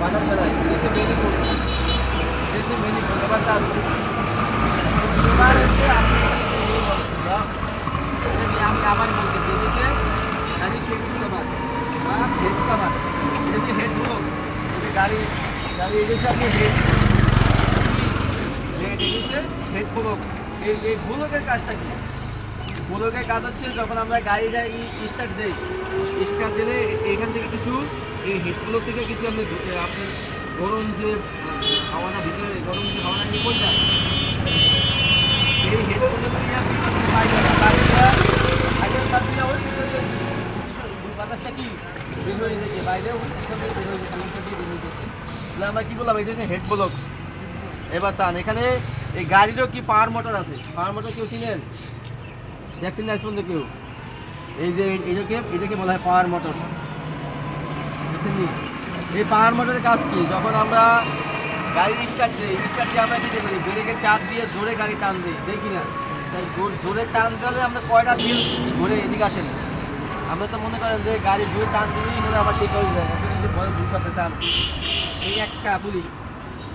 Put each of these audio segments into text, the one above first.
বেলায় এসে many food এসে মেনি এবার চাল এবার হচ্ছে আমি আবার বলতেছি এসে গাড়ি কভার বা কভার এটা যে হেড হলো এটা গাড়ি গাড়ি এসে আপনি হেড হেড এসে হেড ফুলক এই এই কাজটা কি? ফুলকের কাজ হচ্ছে যখন আমরা গাড়ি যাই স্টার্ট দেই স্টার্ট দিলে এখান থেকে কিছু এই হেডগুলো থেকে কিছু আপনি আপনার গরম যে হাওয়াটা ভিতরে, গরম যে হাওয়াটা নিয়ে যায়, এই হেডগুলো থেকে আপনি সাইকেল বাতাসটা কি? বের হয়ে যাচ্ছে। বাইরে তাহলে আমরা কি বললাম? এটা হচ্ছে হেড এবার চান, এখানে এই গাড়িরও কি পাওয়ার মোটর আছে? পাওয়ার মোটর কেউ চিনেন দেখছেন না পর্যন্ত কেউ? এই যে এটাকে এটাকে বলা হয় পাওয়ার মোটর? দেখছেন? এই পাওয়ার মোটরের কাজ কি? যখন আমরা গাড়ি স্টার্ট দিই, স্টার্ট দিয়ে আমরা কি করি ব্রেকে চাপ দিয়ে জোরে গাড়ি টান দিই দেখি না তাই জোর- টান দিলে আমরা কয়টা বিল ঘুরে এদিকে আসেন আমরা তো মনে করেন যে গাড়ি জোরে টান দিলেই মনে হয় আমার সেই করে যায় আপনি যদি ভয় ভুল করতে চান, এই একটা পুলি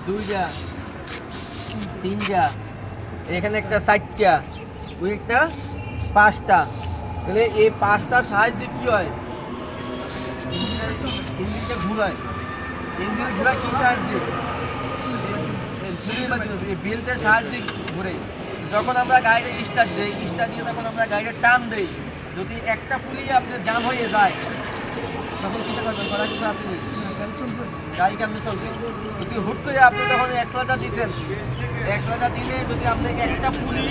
দুইটা, তিনটা, এখানে একটা চারটা ওই একটা পাঁচটা। তাহলে এই পাঁচটার সাহায্যে কি হয়? ইঞ্জিনটা ঘুরায় ইঞ্জিন ঘোরায় কি সাহায্যে? বেল্টের সাহায্যে ঘুরে। যখন আমরা গাড়িটা স্টার্ট দিই স্টার্ট দিয়ে তখন আমরা গাড়িটা টান দিই। যদি একটা পুলি আপনার জাম হয়ে যায়, তখন কী করবেন করা কিছু আসেনি। গাড়ি কেমনি চলবে? যদি হুট করে আপনি যখন একশোটা দিচ্ছেন একশোটা দিলে যদি আপনাকে একটা পুলি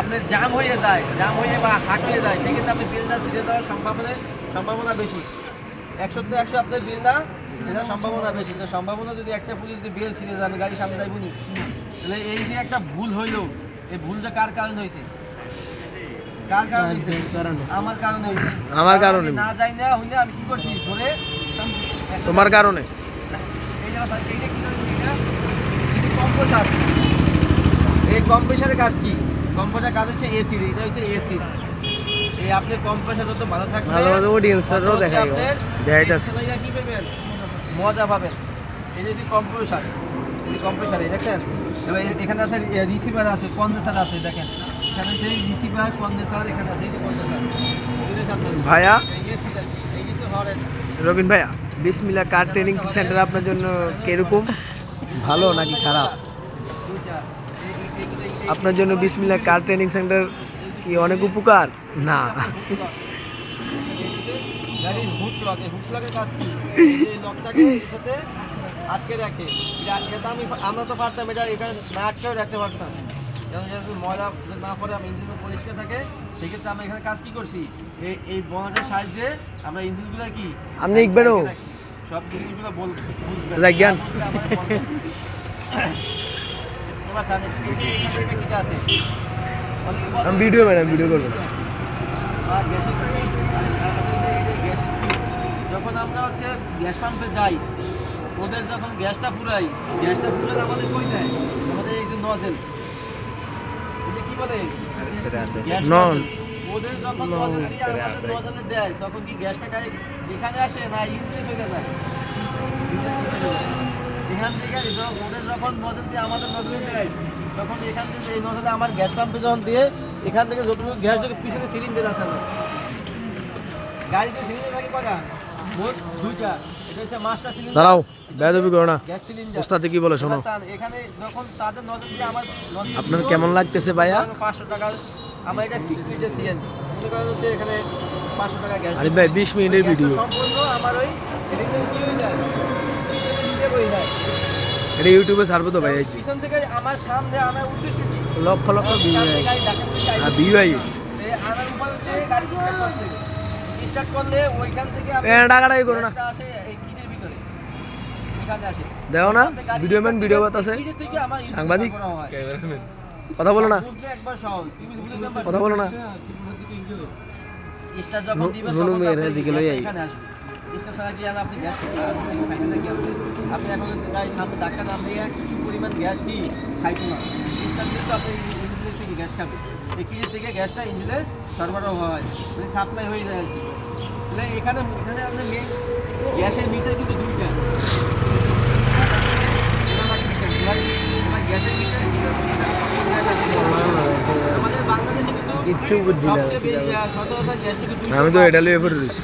আপনার জাম হয়ে যায় জাম হয়ে বা হাট হয়ে যায় সেক্ষেত্রে আপনি বিলটা ছিঁড়ে দেওয়ার সম্ভাবনা সম্ভাবনা বেশি। একশো তো একশো আপনার বিলটা সেটা সম্ভাবনা বেশি। তো সম্ভাবনা যদি একটা পুলি যদি বিল ছিঁড়ে যায় আমি গাড়ি সামনে যাইব নি? তাহলে এই যে একটা ভুল হইল এই ভুলটা কার কারণ হয়েছে কার কারণ আমার কারণে হয়েছে আমার কারণে। না যাই না হইলে আমি কি করছি? ধরে তোমার কারণে। এই কথা, এইটা কি এটা? কম্প্রেসার। এই কম্প্রেসারের কাজ কি? কম্প্রেসার কাজ হচ্ছে এসির এটা হচ্ছে এসির এই আপনি কম্প্রেসার যত ভালো থাকবে ভালো audience-রাও তত হচ্ছে দেখাই দেখাইতাছে। কি পাবেন মজা পাবেন। এই যে কম্প্রেসার এই যে কম্প্রেসার এই দেখছেন এবার এখানে আছে রিসিভার আছে কন্ডেন্সার আছে দেখেন। এখানে সেই রিসিভার কন্ডেন্সার এখানে আছে এই যে কন্ডেন্সার ভাইয়া? রবিন ভাইয়া বিসমিল্লা কার ট্রেনিং সেন্টার আপনার জন্য কীরকম? ভালো নাকি খারাপ দুইটা এই- এই- এই- এই- এই- আপনার জন্য বিসমিল্লা কার ট্রেনিং সেন্টার কি অনেক উপকার? না। আটকে রাখে। এটা- আমি আমরা তো পারতাম এটা এটা না আটকেও রাখতে পারতাম। যেমন যেহেতু ময়লা না পড়ে আমি ইঞ্জিন পরিষ্কার থাকে সেক্ষেত্রে আমরা এখানে কাজ কি করছি? এই এই বনাটের সাহায্যে আমরা ইঞ্জিনগুলো কি? আপনি ইকবেনও? সব জিনিসগুলো বল জ্ঞান। এখানে এটা কি আছে আমি ভিডিও ম্যাডাম ভিডিও করবেন আর গ্যাসের যখন আমরা হচ্ছে গ্যাস পাম্পে যাই ওদের যখন গ্যাসটা ফুরাই গ্যাসটা ফুরালে আমাদের কই দেয় আমাদের এই যে নজেল। এটা কি বলে? গ্যাস ওদের যখন নজেল দিয়ে আমাদের নজেলে দেয় তখন কি গ্যাসটা এখানে আসে না ইঞ্জিনে চলে যায়। এখান থেকে যখন ওদের যখন নজেল দিয়ে আমাদের নজলে দেয় তখন এখান থেকে এই নজলে আমার গ্যাস পাম্পে যখন দিয়ে এখান থেকে যতটুকু গ্যাস যখন পিছনে সিলিন্ডার আছে গাড়িতে সিলিন্ডার থাকে মোট দুইটা। এটা হচ্ছে মাস্টার সিলিন্ডার দাঁড়াও বেদবি করো না। গ্যাস সিলিন্ডার ওস্তাদে কি বলে শোনো। এখানে যখন তাদের নজর দিয়ে আমার আপনার কেমন লাগতেছে ভাইয়া? ধরেন পাঁচশো টাকা। আমার এটা সিক্স লিটার সিএনজি মনে করেন হচ্ছে এখানে পাঁচশো টাকা গ্যাস। আরে ভাই বিশ মিনিটের ভিডিও সম্পূর্ণ আমার ওই সিলিন্ডারে কি হয়ে। যায় এটা ইউটিউবে ছাড়বো তো ভাই এই থেকে আমার সামনে আনার উদ্দেশ্য কি? লক্ষ লক্ষ ভিউ আর টাকাটাই করো না। গ্যাসটা আসে এই কিটের ভিতরে। এখানে আসে। দেখো না ভিডিও ম্যান ভিডিও আমার ইনপুট সাংবাদিক? কথা বলো না। কথা বলো না। রুনু মেয়ের আপনি দিকে লই আই। আপনি এখন প্রায় সাত টাকা না নিয়ে পরিমাণ গ্যাস কি খাইতে না তো আপনি ইঞ্জিনের থেকে গ্যাস খাবেন। এই কিজের থেকে গ্যাসটা ইঞ্জিনে সরবরাহ হয়? মানে সাপ্লাই হয়ে যায় আর কি। তাহলে এখানে এখানে আপনি মেন গ্যাসের মিটার কিন্তু দুইটা। গ্যাসের আমি তো এটা লিয়ে ফেলে দিয়েছি